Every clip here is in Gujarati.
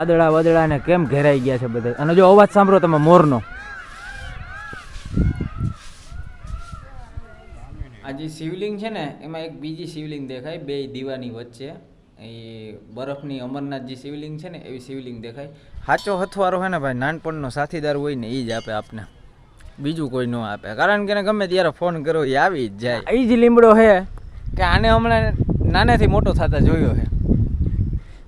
વાદળા વાદળા ને કેમ ઘેરાઈ ગયા છે બધા? અને જો અવાજ સાંભળો તમે મોરનો. આ જે શિવલિંગ છે ને એમાં એક બીજી શિવલિંગ દેખાય બે દીવાની વચ્ચે. એ બરફની અમરનાથ જે શિવલિંગ છે ને એવી શિવલિંગ દેખાય. સાચો હથવારો છે ને ભાઈ નાનપણનો સાથીદાર હોય ને એ જ આપે આપને. બીજું કોઈ ન આપે. કારણ કે ગમે ત્યારે ફોન કરો એ આવી જ જાય. એ જ લીમડો છે કે આને હમણાં નાનેથી મોટો થતા જોયો છે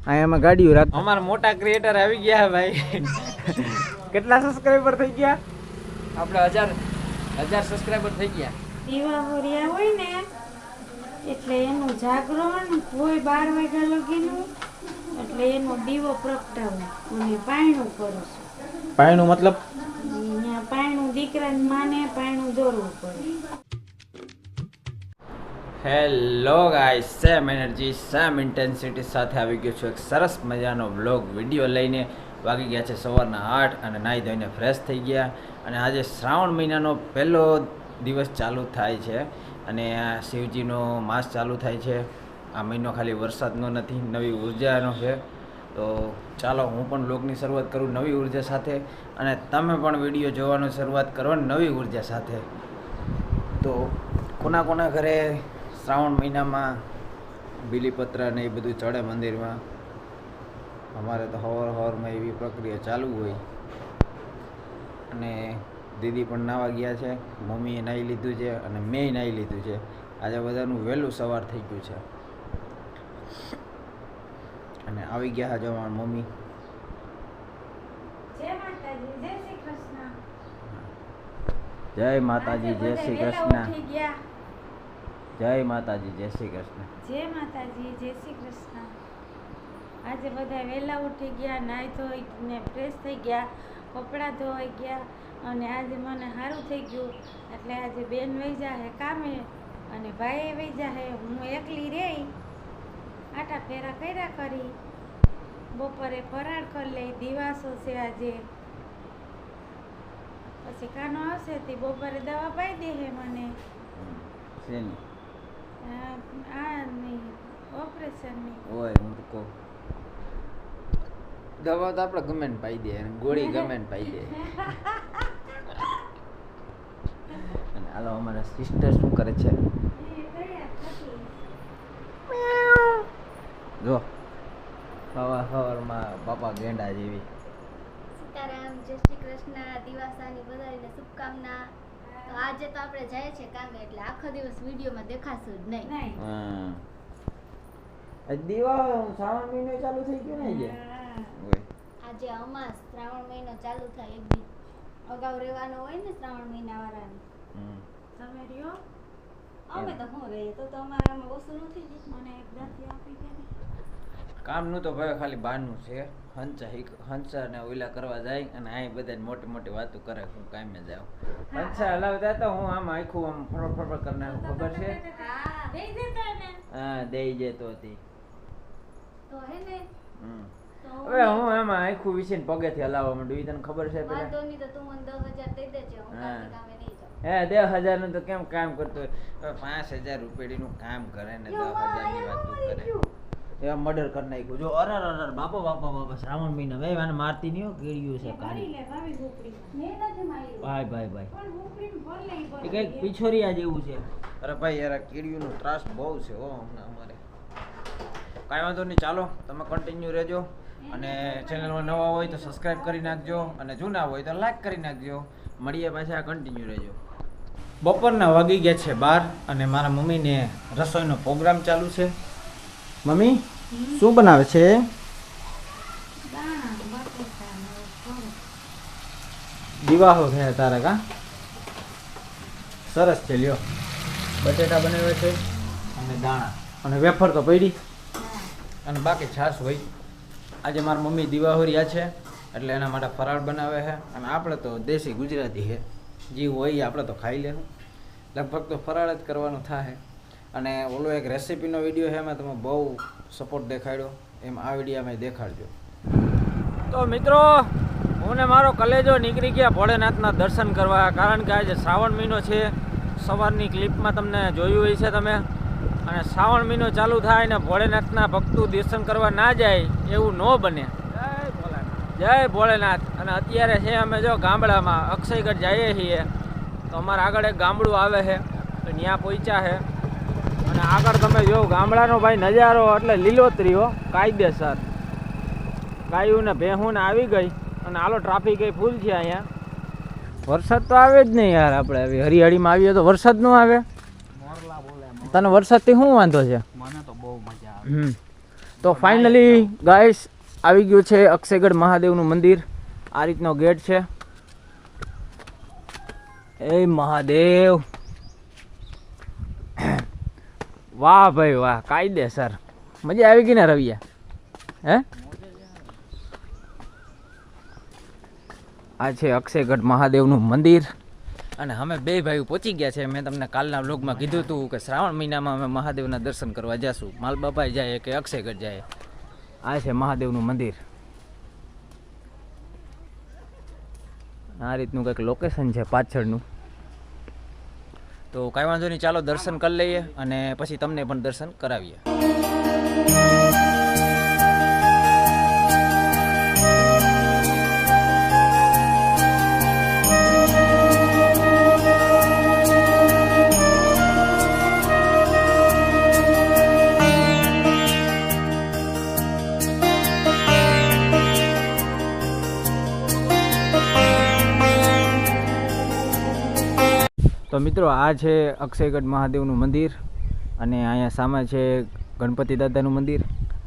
એમાં ગાડીઓ રાખ અમારા મોટા ક્રિએટર આવી ગયા ભાઈ. કેટલા સબસ્ક્રાઈબર થઈ ગયા? આપણે હજાર હજાર સબસ્ક્રાઈબર થઈ ગયા. દીવા દીવાહોરિયા હોય ને એટલે એનું જાગરણ હોય બાર વાગ્યા લગીનું એટલે એનો દીવો પ્રગટાવો. અને પાયણું કરું છું. પાણીનું મતલબ? પાયણું દીકરાને માને પાયણું દોરવું પડે. Hello guy same energy, same intensity સાથે આવી ગયો છું એક સરસ મજાનો વ્લોગ. વીડિયો લઈને વાગી ગયા છે સવારના આઠ અને નાહી ધોઈને ફ્રેશ થઈ ગયા. અને આજે શ્રાવણ મહિનાનો પહેલો દિવસ ચાલુ થાય છે અને શિવજીનો માસ ચાલુ થાય છે. આ મહિનો ખાલી વરસાદનો નથી, નવી ઉર્જાનો છે. તો ચાલો, હું પણ બ્લોગની શરૂઆત કરું નવી ઊર્જા સાથે અને તમે પણ વીડિયો જોવાની શરૂઆત કરો નવી ઊર્જા સાથે. તો કોના કોના ઘરે શ્રાવણ મહિનામાં બીલીપત્ર ને એ બધું ચડે મંદિરમાં. અમારે તો હવર હવરમાં એવી પ્રક્રિયા ચાલુ હોય. અને દીદી પણ નાવા ગયા છે મમ્મીએ નાહી લીધું છે અને મેં નાહી લીધું છે. આજે બધાનું વહેલું સવાર થઈ ગયું છે. અને આવી ગયા છે અમારા મમ્મી. જય માતાજી જય શ્રી કૃષ્ણ. જય માતાજી જય શ્રી કૃષ્ણ. જય માતાજી જય શ્રી કૃષ્ણ. આજે બધા વહેલા ઉઠી ગયા નાહી ધોઈ ને ફ્રેશ થઈ ગયા કપડાં ધોઈ ગયા અને આજે મને સારું થઈ ગયું. એટલે આજે બેન વહી જાહે કામે અને ભાઈ વહી જાહે. હું એકલી રહી આટા ફેરા કર્યા કરી. બપોરે ફરાળ કરી લઈ દિવાસો છે આજે. પછી કાનો આવશે તે બપોરે દવા પાઈ દે હે મને શેની આ આ નહીં ઓપરેશનની ઓય હું તો કહું. દવા તો આપણે ગમે ને પાઈ દે અને ગોળી ગમે ને પાઈ દે. અને હાલો અમારા સિસ્ટર શું કરે છે? જો સવાર સવારમાં બાપા ગેંડા જેવી. સીતારામ જય શ્રી કૃષ્ણ દિવાસાની બધાને શુભકામના. તો આજે તો આપણે જાય છે કામે એટલે આખો દિવસ વિડીયોમાં દેખાશું જ નહીં. હા. દીવા શ્રાવણ મહિનો ચાલુ થઈ ગયો ને આજે? આજે અમાસ શ્રાવણ મહિનો ચાલુ થાય એક દી અગાઉ રહેવાનો હોય ને શ્રાવણ મહિના વાળાને તમે રહ્યો? અમે તો શું રહીએ? તો તો અમારામાં ઓછું નથી. મને એક દાંતી આપી દે. કામનું તો ભાઈ ખાલી બહારનું છે. હિક- હંચા ને ઓલા કરવા જાય અને અહીં બધા મોટી મોટી વાતો કરે હું કામે જાઉં. હંચા હલાવતા તો હું આમ આખું આમ ફરફર ફરફર કરી નાખું ખબર છે? હા દઈ જતો હતી. હવે હું આમાં આખું વિશે પગેથી હલાવવા માંડું એ તને ખબર છે પેલા? હું હે. દસ હજારનું તો કેમ કામ કરતો હોય? પાંચ હજાર રૂપિયા નું કામ કરે ને દસ હજારની વાત કરે. એવા મર્ડર કરી નાખ્યું. જો અરે અરે અરે બાપા બાપા બાપા શ્રાવણ મહિના. ભાઈ આને મારતી નહીં કેળ્યું છે ભાઈ ભાઈ ભાઈ. એ કંઈક. પિછોરિયા જેવું છે. અરે ભાઈ યાર આ કીડીઓનો ત્રાસ બહુ છે હો હમણાં અમારે. કાંઈ વાંધો નહીં ચાલો તમે કન્ટિન્યુ રહેજો. અને ચેનલમાં નવા હોય તો સબસ્ક્રાઈબ કરી નાખજો. અને જૂના હોય તો લાઈક કરી નાખજો. મળીએ પાછા કન્ટિન્યુ રહેજો. બપોરના વાગી ગયા છે બાર અને મારા મમ્મીને રસોઈનો પ્રોગ્રામ ચાલુ છે. મમ્મી, શું બનાવે છે. દિવાહો છે તારે કા? સરસ છે, લ્યો. બટેટા બનાવ્યા છે અને દાણા. અને વેફર તો પડી. અને બાકી છાશ હોય. આજે મારા મમ્મી દિવાહોરિયા છે, એટલે એના માટે ફરાળ બનાવે છે. અને આપણે તો દેશી ગુજરાતી છે. જે હોય આપણે તો ખાઈ લેવું. લગભગ તો ફરાળ જ કરવાનું થાય અને ઓલો એક રેસીપીનો વીડિયો છે, એમાં તમે બહુ સપોર્ટ દેખાડ્યો. એમ આ વિડીયોમાં દેખાડજો. તો મિત્રો, હું ને મારો કલેજો નીકળી ગયા ભોળેનાથના દર્શન કરવા. કારણ કે આજે શ્રાવણ મહિનો છે. સવારની ક્લિપમાં તમને જોયું હોય છે તમે. અને શ્રાવણ મહિનો ચાલુ થાય ને ભોળેનાથના ભક્તો દર્શન કરવા ના જાય, એવું ન બને. જય ભોળા જય ભોળેનાથ. અને અત્યારે છે અમે જો ગામડામાં અક્ષયગઢ જઈએ છીએ. તો અમારા આગળ એક ગામડું આવે છે. ત્યાં પહોંચ્યા છે. આગળ તમે જો ગામડાનો ભાઈ નજારો એટલે લીલોતરીઓ કાયદેસર. ગાયું ને ભેહું ને આવી ગઈ અને આલો ટ્રાફિક એ ફૂલ છે અહીંયા. વરસાદ તો આવે જ નહીં યાર આપણે આવી હરિયાળીમાં આવીએ તો વરસાદ ન આવે. તને વરસાદથી શું વાંધો છે? મને તો બહુ મજા આવે. તો ફાઇનલી ગાઈસ આવી ગયું છે અક્ષયગઢ મહાદેવનું મંદિર. આ રીતનો ગેટ છે. એ મહાદેવ. વાહ ભાઈ વાહ, કાયદેસર. મજા આવી ગઈ ને રવિયા હે? આ છે અક્ષયગઢ મહાદેવનું મંદિર. અને અમે બે ભાઈઓ પહોંચી ગયા છે. મેં તમને કાલના વ્લોગમાં કીધું હતું કે શ્રાવણ મહિનામાં અમે મહાદેવના દર્શન કરવા જઈશું બાપા જાય કે અક્ષયગઢ જાય? આ છે મહાદેવનું મંદિર. આ રીતનું કંઈક લોકેશન છે પાછળનું. તો કાંઈ વાંધો નહીં ચાલો દર્શન કરી લઈએ અને પછી તમને પણ દર્શન કરાવીએ. તો મિત્રો, આ છે અક્ષયગઢ મહાદેવનું મંદિર અને અહીંયા સામે છે ગણપતિ દાદાનું મંદિર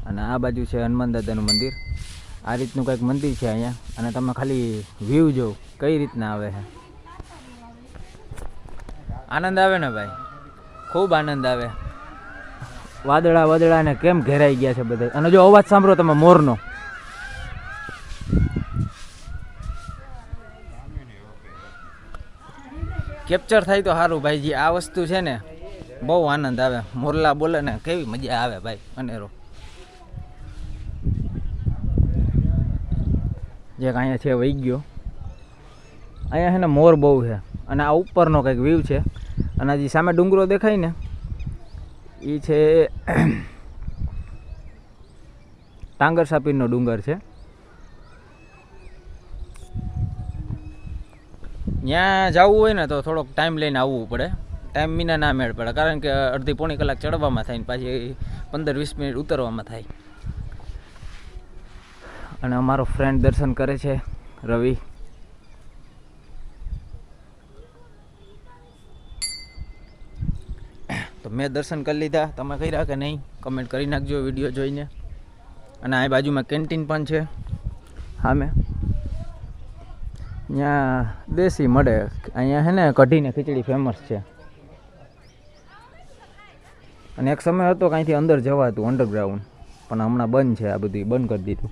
અને આ બાજુ છે હનુમાન દાદાનું મંદિર. આ રીતનું કંઈક મંદિર છે અહીંયા અને તમે ખાલી વ્યૂ જો કઈ રીતના આવે છે. આનંદ આવે ને ભાઈ? ખૂબ આનંદ આવે. વાદળા વાદળા ને કેમ ઘેરાઈ ગયા છે બધા? અને જો અવાજ સાંભળો તમે મોરનો. કેપ્ચર થાય તો સારું ભાઈજી આ વસ્તુ છે ને, બહુ આનંદ આવે. મોરલા બોલે ને, કેવી મજા આવે ભાઈ, અનેરો. જે અહીંયા છે, વહી ગયો. અહીંયા છે ને મોર બહુ છે. અને આ ઉપરનો કંઈક વ્યૂ છે. અને હજી સામે ડુંગરો દેખાય ને એ છે, ટાંગર સાપીરનો ડુંગર છે. ત્યાં જવું હોય ને તો થોડોક ટાઈમ લઈને આવવું પડે. ટાઈમ વિના ના મેળ પડે, કારણ કે અડધી પોણી કલાક ચડવામાં થાય ને પાછી પંદર વીસ મિનિટ ઉતરવામાં થાય. અને અમારો ફ્રેન્ડ દર્શન કરે છે, રવિ. તો મેં દર્શન કરી લીધા. તમે કર્યા કે નહીં? કમેન્ટ કરી નાખજો વીડિયો જોઈને. અને આ બાજુમાં કેન્ટીન પણ છે. સામે ત્યાં દેશી મળે. અહીંયા છે ને કઢીને ખીચડી ફેમસ છે. અને એક સમય હતો કાંઈથી અંદર જવાતું અંડરગ્રાઉન્ડ પણ હમણાં બંધ છે આ બધું, બંધ કરી દીધું.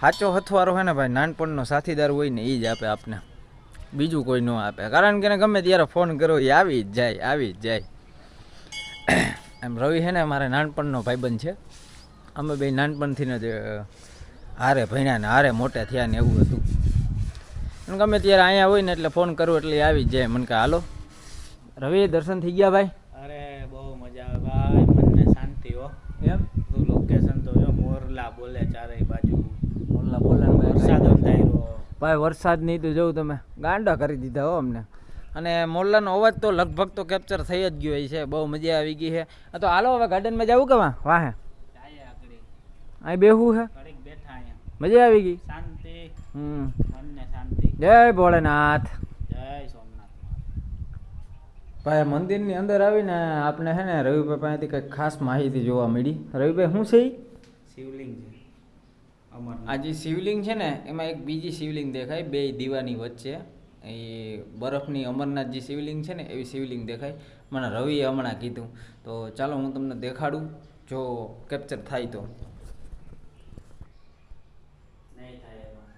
સાચો હથવારો છે ને ભાઈ, નાનપણનો સાથીદાર હોય ને એ જ આપે આપને. બીજું કોઈ ન આપે. કારણ કે ગમે ત્યારે ફોન કરો એ આવી જ જાય, આવી જ જાય. એમ રવિ છે ને, મારે નાનપણનો ભાઈબંધ છે. અમે બે નાનપણથી જ હારે ભણ્યા ને હારે મોટા થયા ને એવું હતું. ગમે ત્યારે અહીંયા હોય ને એટલે ફોન કરું એટલે આવી જાય. મને કે હાલો રવિ દર્શન થઈ ગયા ભાઈ? અરે બહુ મજા આવે ભાઈ મનને શાંતિ હો. એમ? તું લોકેશન તો જો મોરલા બોલે ચારેય બાજુ. મોરલા બોલે વરસાદ ભાઈ વરસાદ નહીં તો જોઉં તમે. ગાંડા કરી દીધા હો અમને. અને મોરલાનો અવાજ તો લગભગ તો કેપ્ચર થઈ જ ગયો છે બહુ મજા આવી ગઈ છે. તો હાલો હવે ગાર્ડનમાં જવું કે વાહ વાહે. અહીં બેઠા અહીંયા. મજા આવી ગઈ? શાંતિ. હમ. મનને શાંતિ. જય ભોળેનાથ. જય સોમનાથ ભાઈ મંદિરની અંદર આવીને આપણે છે ને રવિભાઈ પાસેથી કંઈક ખાસ માહિતી જોવા મળી. રવિભાઈ શું છે શિવલિંગ છે. આ જે શિવલિંગ છે ને એમાં એક બીજી શિવલિંગ દેખાય બે દીવાની વચ્ચે. એ બરફની અમરનાથ જે શિવલિંગ છે ને એવી શિવલિંગ દેખાય. મને રવિએ હમણાં કીધું. તો ચાલો હું તમને દેખાડું જો કેપ્ચર થાય તો નહીં થાય એમાં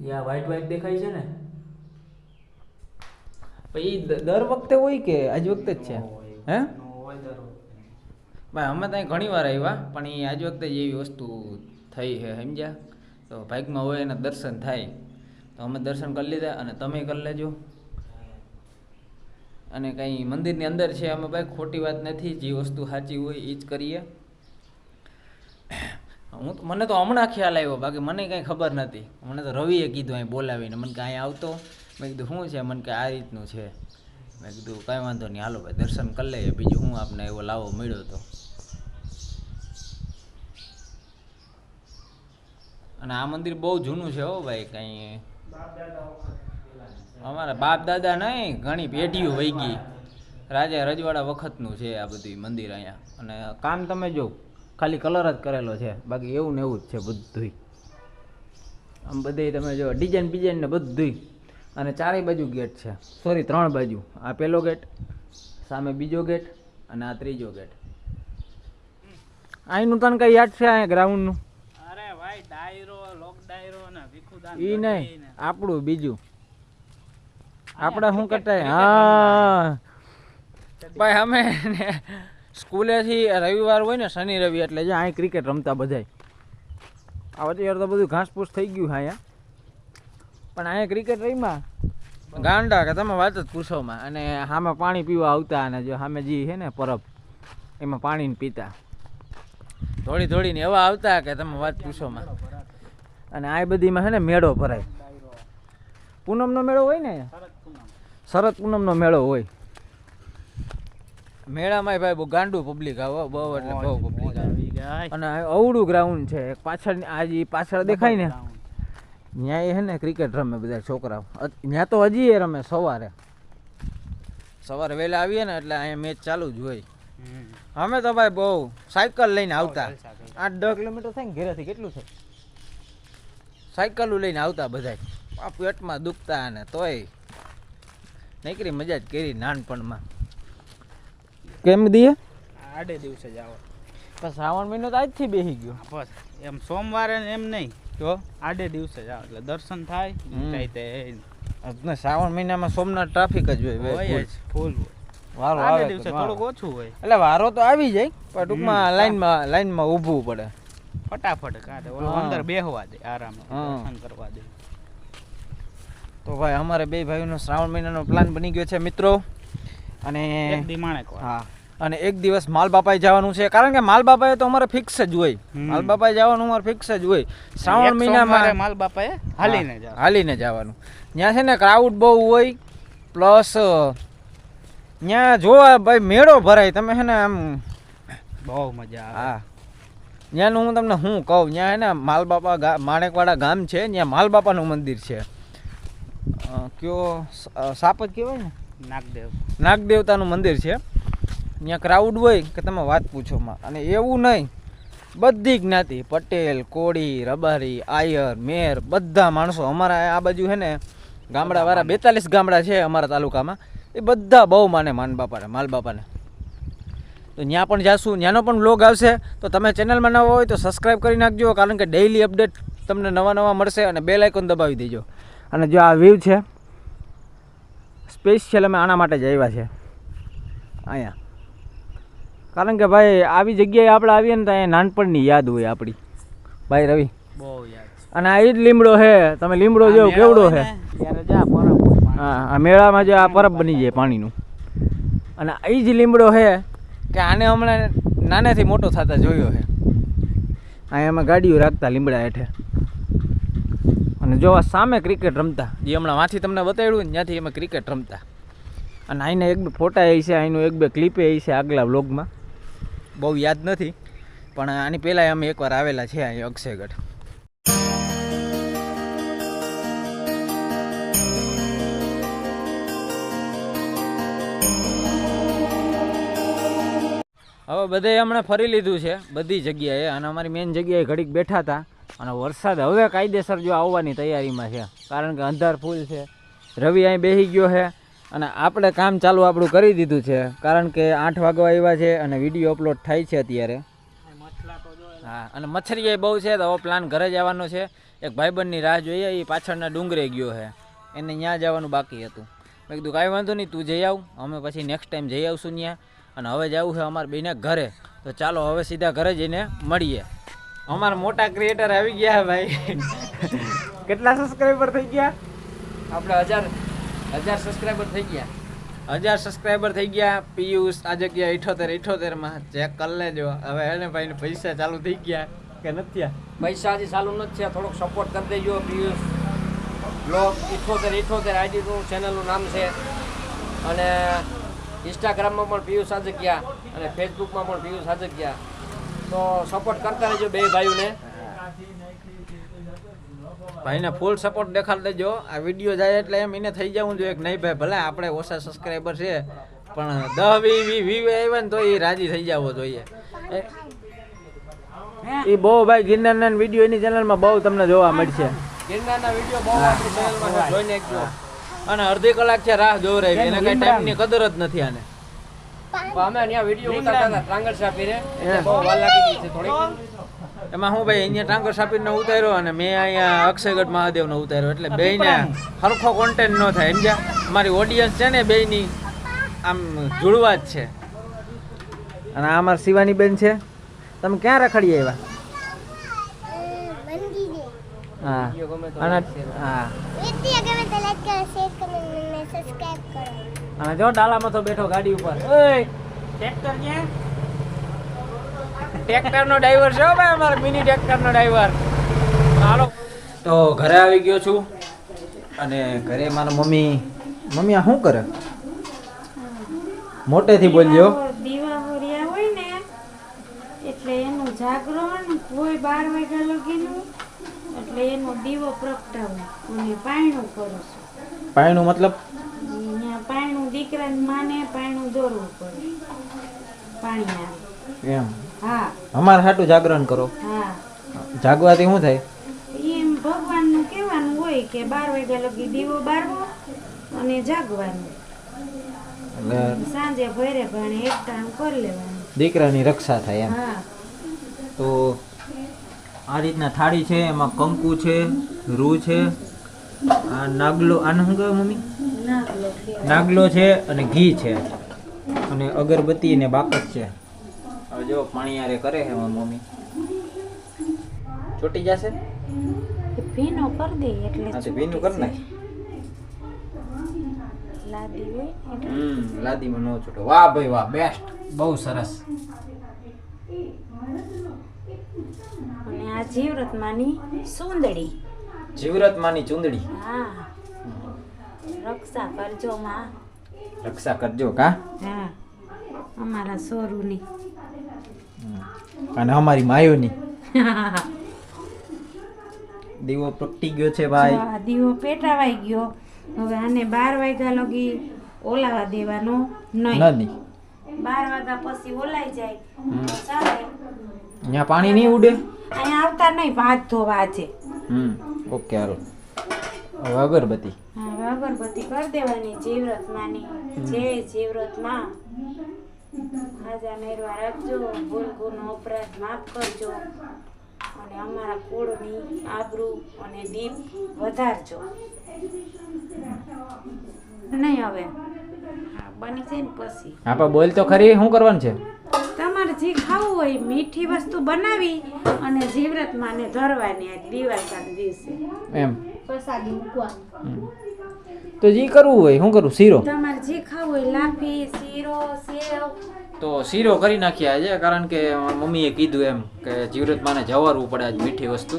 યા વ્હાઈટ વ્હાઈટ દેખાય છે ને? પછી ઈ દર વખતે હોય કે આજ વખતે જ છે? હે. ભાઈ અમે ત્યાં ઘણી વાર આવ્યા પણ એ આજ વખતે જ એવી વસ્તુ થઈ છે સમજ્યા? તો ભાગમાં હોય એના દર્શન થાય. તો અમે દર્શન કરી લીધા અને તમે કરી લેજો. અને કંઈ મંદિરની અંદર છે અમે ભાઈ ખોટી વાત નથી જે વસ્તુ સાચી હોય એ જ કરીએ. હું મને તો હમણાં ખ્યાલ આવ્યો, બાકી મને કંઈ ખબર નથી. મને તો રવિએ કીધું અહીં બોલાવીને. મને કે અહીં આવતો. મેં કીધું, શું છે? મને કે, આ રીતનું છે. મેં કીધું, કાંઈ વાંધો નહીં. હાલો ભાઈ, દર્શન કરી લઈએ. બીજું હું આપને એવો લાવો મળ્યો તો. અને આ મંદિર બહુ જૂનું છે હો ભાઈ, કંઈ અમારા બાપ દાદા નહીં, ઘણી પેઢીઓ વહી ગઈ. રાજા રજવાડા વખતનું છે આ બધું મંદિર અહીંયા. અને કામ તમે જો. ખાલી કલર જ કરેલો છે. બાકી એવું ને એવું જ છે બધુંય. આમ બધે તમે જો ડિઝાઇન બિઝાઇન ને બધુંય. અને ચારેય બાજુ ગેટ છે. સોરી ત્રણ બાજુ. આ પહેલો ગેટ સામે બીજો ગેટ અને આ ત્રીજો ગેટ અહીંનું તને કઈ યાદ છે અહીંયા ગ્રાઉન્ડનું અરે ભાઈ ડાયરો લોક ડાયરો ને ભીખુદાન ઈ નહીં આપણું બીજું. આપણે શું કરતા હા. ભાઈ અમે સ્કૂલેથી રવિવાર હોય ને, શનિ, રવિ એટલે જે અહીં ક્રિકેટ રમતા બધાય. આ અત્યારે તો બધું ઘાસફૂસ થઈ ગયું હા અહીંયા પણ અહીંયા ક્રિકેટ રમ્યા. ગાંડા કે તમે વાત જ પૂછોમાં અને સામે પાણી પીવા આવતા અને જો સામે જે છે ને પરબ, એમાં પાણી પીતા. ધોળી ધોળીને એવા આવતા કે તમે વાત પૂછોમાં અને આ બધીમાં છે ને મેળો ભરાય. પૂનમનો મેળો હોય ને. શરદ પૂનમનો મેળો હોય. મેળામાં ભાઈ બહુ ગાંડું પબ્લિક આવે બહુ એટલે બહુ પબ્લિક આવે. અને અવડું ગ્રાઉન્ડ છે પાછળ આજે પાછળ દેખાય ને ત્યાં એ છે ને ક્રિકેટ રમે બધા છોકરાઓ. ત્યાં તો હજી એ રમે સવારે. સવારે વહેલા આવીએ ને એટલે અહીંયા મેચ ચાલુ જ હોય. અમે તો ભાઈ બહુ સાયકલ લઈને આવતા. આઠ દસ કિલોમીટર થાય ને ઘેરેથી કેટલું છે? સાયકલું લઈને આવતા બધા પેટમાં દુખતા ને તોય. નીકળી મજા જ કરી નાનપણમાં. કેમ દીએ? આડે દિવસે જાવ પણ શ્રાવણ મહિનો તો આજથી બેસી ગયો. બસ. એમ સોમવારે ને એમ નહીં. તો આડે દિવસે જ આવે. એટલે દર્શન થાય. થાય તે ને શ્રાવણ મહિનામાં સોમનાથ ટ્રાફિક જ હોય હોય જ ફૂલ વારો આડે આવે દિવસે થોડુંક ઓછું હોય. એટલે વારો તો આવી જાય પણ ટૂંકમાં. લાઈનમાં લાઈનમાં ઊભવું પડે. ફટાફટ કાઢે ઓલો અંદર બેહવા દે આરામ દર્શન કરવા દે. તો ભાઈ અમારે બે ભાઈનો શ્રાવણ મહિનાનો પ્લાન બની ગયો છે મિત્રો. અને. હા. અને એક દિવસ માલ બાપાએ જવાનું છે. કારણ કે માલ બાપાએ તો અમારે ફિક્સ જ હોય. માલબાપાએ માલ બાપાએ જવાનું અમારે ફિક્સ જ હોય. શ્રાવણ મહિનામાં માલ બાપાએ હાલીને હાલીને જવાનું. ત્યાં છે ને ક્રાઉડ બહુ હોય. પ્લસ ત્યાં જોવા ભાઈ મેળો ભરાય. તમે છે ને આમ બહુ મજા આવે. હા. ત્યાંનું હું તમને શું કહું. ત્યાં છે ને માલ બાપા માણેકવાડા ગામ છે. ત્યાં માલ બાપાનું મંદિર છે. કયો સાપ જ કહેવાય ને? નાગદેવ. નાગદેવતાનું મંદિર છે. ત્યાં ક્રાઉડ હોય કે તમે વાત પૂછો માં અને એવું નહીં બધી જ્ઞાતિ પટેલ કોળી રબારી આયર મેર બધા માણસો અમારા આ બાજુ છે ને ગામડાવાળા બેતાલીસ ગામડા છે અમારા તાલુકામાં. એ બધા બહુ માને માન બાપાને માલ બાપાને. તો ત્યાં પણ જાશું. ત્યાંનો પણ બ્લોગ આવશે. તો તમે ચેનલમાં નવા હોય તો સબસ્ક્રાઈબ કરી નાખજો. કારણ કે ડેઇલી અપડેટ તમને નવા નવા મળશે અને બે લાઇકોન દબાવી દેજો. અને જો આ વ્યૂ છે સ્પેશિયલ અમે આના માટે જ આવ્યા છે. અહીંયા. કારણ કે ભાઈ આવી જગ્યાએ આપણે આવીએ ને તો અહીંયા નાનપણની યાદ હોય આપણી. ભાઈ રવિ. બહુ યાદ અને આ જ લીમડો છે. તમે લીમડો જો કેવડો છે. હા આ મેળામાં જો આ પરબ બની જાય પાણીનું. અને એ જ લીમડો છે કે આને હમણાં નાનેથી મોટો થતા જોયો છે. અહીંયા અમે ગાડીઓ રાખતા લીમડા હેઠે. અને જો આ સામે ક્રિકેટ રમતા, જે હમણાં વાંચી તમને બતાવ્યું ને, ત્યાંથી અમે ક્રિકેટ રમતા. અને આઈને એક બે ફોટા એ છે આનું એક બે ક્લિપે એ છે આગલા વ્લોગમાં. બહુ યાદ નથી, પણ આની પહેલાં અમે એકવાર આવેલા છે અહીં અક્ષયગઢ. હવે બધે હમણાં ફરી લીધું છે, બધી જગ્યાએ, અને અમારી મેઇન જગ્યાએ ઘડીક બેઠા હતા. અને વરસાદ હવે કાયદેસર જો આવવાની તૈયારીમાં છે, કારણ કે અંધાર ફૂલ છે. રવિ અહીં બેસી ગયો છે અને આપણે કામ ચાલુ આપણું કરી દીધું છે, કારણ કે આઠ વાગવા આવ્યા છે અને વીડિયો અપલોડ થાય છે અત્યારે. હા, અને મચ્છરી બહુ છે, તો હવે પ્લાન ઘરે જવાનો છે. એક ભાઈબંધની રાહ જોઈએ એ પાછળના ડુંગરે ગયો છે. એને ત્યાં જવાનું બાકી હતું. મેં કીધું, કાંઈ વાંધો નહીં, તું જઈ આવ. અમે પછી નેક્સ્ટ ટાઈમ જઈ આવશું ત્યાં અને હવે જવું છે અમારે બેને ઘરે. તો ચાલો, હવે સીધા ઘરે જઈને મળીએ. અમારા મોટા ક્રિએટર આવી ગયા ભાઈ. કેટલા સબસ્ક્રાઇબર થઈ ગયા? આપણે હજાર હજાર સબસ્ક્રાઈબર થઈ ગયા. હજાર સબસ્ક્રાઇબર થઈ ગયા. પિયુષ આજે ગયા ઇઠોતેર ઇઠોતેરમાં ચેક કરી લેજો. હવે એને ભાઈને પૈસા ચાલુ થઈ ગયા કે નથી? પૈસા હજી ચાલુ નથી થયા. થોડોક સપોર્ટ કરી દેજો પિયુષ. બ્લોગ ઇઠોતેર ઇઠોતેર આઈડીનું ચેનલનું નામ છે. અને ઇન્સ્ટાગ્રામમાં પણ પિયુષ ગયા. અને ફેસબુકમાં પણ પિયુષ સાજકિયા તો સપોર્ટ કરતા રહેજો બે ભાઈઓને. ભાઈને ફૂલ સપોર્ટ દેખાડી દેજો. આ વીડિયો જાય એટલે એમ એને થઈ જવું જોઈએ કે નહીં ભાઈ ભલે આપણે ઓછા સબસ્ક્રાઈબર છે પણ દહ વી વી વી આવ્યા ને તો એ રાજી થઈ જવો જોઈએ. એ બહુ ભાઈ ગિરનારના વીડિયો એની ચેનલમાં બહુ તમને જોવા મળશે. ગિરનારના વીડિયો બહુ આપણી ચેનલમાં જોઈને અને અડધી કલાક છે રાહ જોવરાવી એને કઈ ટાઈમની કદર જ નથી આને. અમે અહીંયા વીડિયો ઉતારતા હતા ટ્રાંગર સાપીને એટલે બહુ વાર લાગી ગઈ છે થોડીક. એમાં હું ભાઈ અહીંયા ટાંગર સાપીરને ઉતાર્યો અને મેં અહીંયા અક્ષયગઢ મહાદેવનો ઉતાર્યો. એટલે બેયને સરખો કોન્ટેન્ટ ન થાય. સમજ્યા મારી ઓડિયન્સ છે ને બેયની આમ જોડવા જ છે. અને આ અમારી શિવાની બેન છે. તમે ક્યાં રખડી આવ્યા? હા. વીડિયો અને હા. અને જો ડાલામાં તો બેઠો ગાડી ઉપર. ઓય! ટ્રેક્ટર ક્યાં? ટ્રેક્ટરનો ડ્રાઈવર છે હો ભાઈ અમારો મિની ટ્રેક્ટરનો ડ્રાઈવર હાલો. તો ઘરે આવી ગયો છું અને ઘરે મારા મમ્મી મમ્મી આ શું કરે? મોટેથી બોલ્યો. દીવા હોરિયા હોય ને એટલે એનું જાગરણ હોય બાર વાગ્યા લગીનું એટલે એનો દીવો પ્રગટાવું. અને પાયણું કરું છું. પાણીનું મતલબ? અહીંયા દીકરા દીકરાને માને પાણીનું દોરવું પડે. પાણી આવે. એમ? હા. અમારે હાટું જાગરણ કરો. હા. જાગવાથી શું થાય? એમ ભગવાનનું કહેવાનું હોય કે બાર વાગ્યા લગી દીવો બારવો અને જાગવાનું. એટલે સાંજે ભરે ભણે એક ટાઈમ કરી લેવાનું. દીકરાની રક્ષા થાય એમ. હા. તો આ રીતના થાળી છે એમાં કંકુ છે રૂ છે આ નાગલો આને શું કહેવાય મમ્મી. નાગલો છે અને ઘી છે. અને અગરબત્તી ને બાકસ છે. હવે જો પાણી આરે કરે છે મમ્મી. ચોટી જશે? ભીનો કરી દે એટલે હા ભીનું કરી નાખ. લાદી હોય હમ લાદીમાં નો છૂટો વાહ ભાઈ વાહ બેસ્ટ બહુ સરસ. અને આ જીવરતમાંની સુંદડી. જીવરત માની ચુંદડી. હા. રક્ષા કરજો માં રક્ષા કરજો કા હા અમારા સોરુની. અને અમારી માયોની. દીવો પ્રગટી ગયો છે ભાઈ. દીવો પેટાવાઈ ગયો. હવે આને બાર વાગ્યા લગી ઓલાવા દેવાનો નહીં. બાર વાગ્યા પછી ઓલાઈ જાય. ચાલે. અહીંયા પાણી નહીં ઉડે? અહીંયા આવતા નહીં ભાત ધોવા છે. હમ ઓકે હાલો. હવે અગરબત્તી. હવે અગરબત્તી કરી દેવાની જીવરતમાંની જય જીવરતમાં હાજા મેરવા રાખજો ભૂલ ભૂલનો અપરાધ માફ કરજો. અને અમારા કુળની આબરૂ અને દીપ વધારજો. નહીં હવે. બની જાય ને પછી. આપા બોલ તો ખરી શું કરવાનું છે? તમારે જે ખાવું હોય મીઠી વસ્તુ બનાવી અને જીવરતમાંને ધરવાની આ દિવાળીના દિવસે. એમ. પ્રસાદી મૂકવાનું તો જે કરવું હોય શું કરું? શીરો? તમારે જે ખાવું હોય લાફી શીરો સેવ. તો શીરો કરી નાખ્યા આજે કારણ કે મારી મમ્મીએ કીધું એમ કે જીવરત માને જવારવું પડે આજ મીઠી વસ્તુ.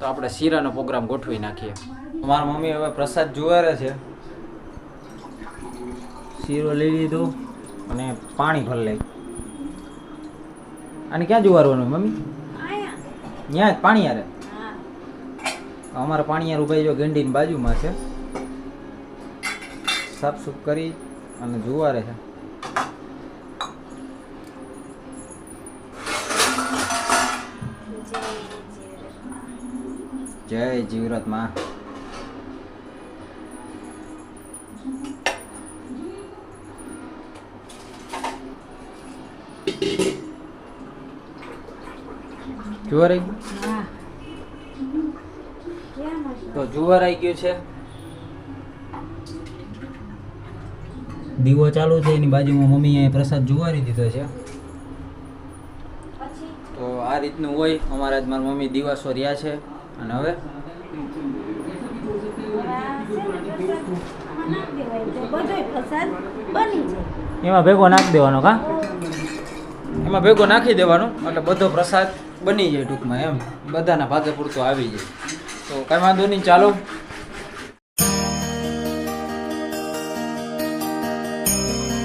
તો આપણે શીરાનો પ્રોગ્રામ ગોઠવી નાખીએ. મારા મમ્મી હવે પ્રસાદ જુવારે છે. શીરો લઈ લીધો અને પાણી ભરી લઈ અને ક્યાં જુવારવાનું મમ્મી? ત્યાં જ પાણી યારે? હા અમારા પાણી યાર ઉભાઈ જો ગંડીની બાજુમાં છે. સાફસૂફ કરી અને જુવારે છે. જય જીવરતમાં. જુવાર? તો જુવાર આવી ગયું છે. દીવો ચાલુ છે એની બાજુમાં મમ્મીએ પ્રસાદ જુવારી દીધો છે. તો આ રીતનું હોય અમારા જ મારા મમ્મી દિવાસો રહ્યા છે. અને હવે? એમાં ભેગો નાખી દેવાનો કા? એમાં ભેગો નાખી દેવાનો એટલે બધો પ્રસાદ બની જાય ટૂંકમાં એમ. બધાના ભાગે પૂરતો આવી જાય. તો કાંઈ વાંધો નહીં ચાલો.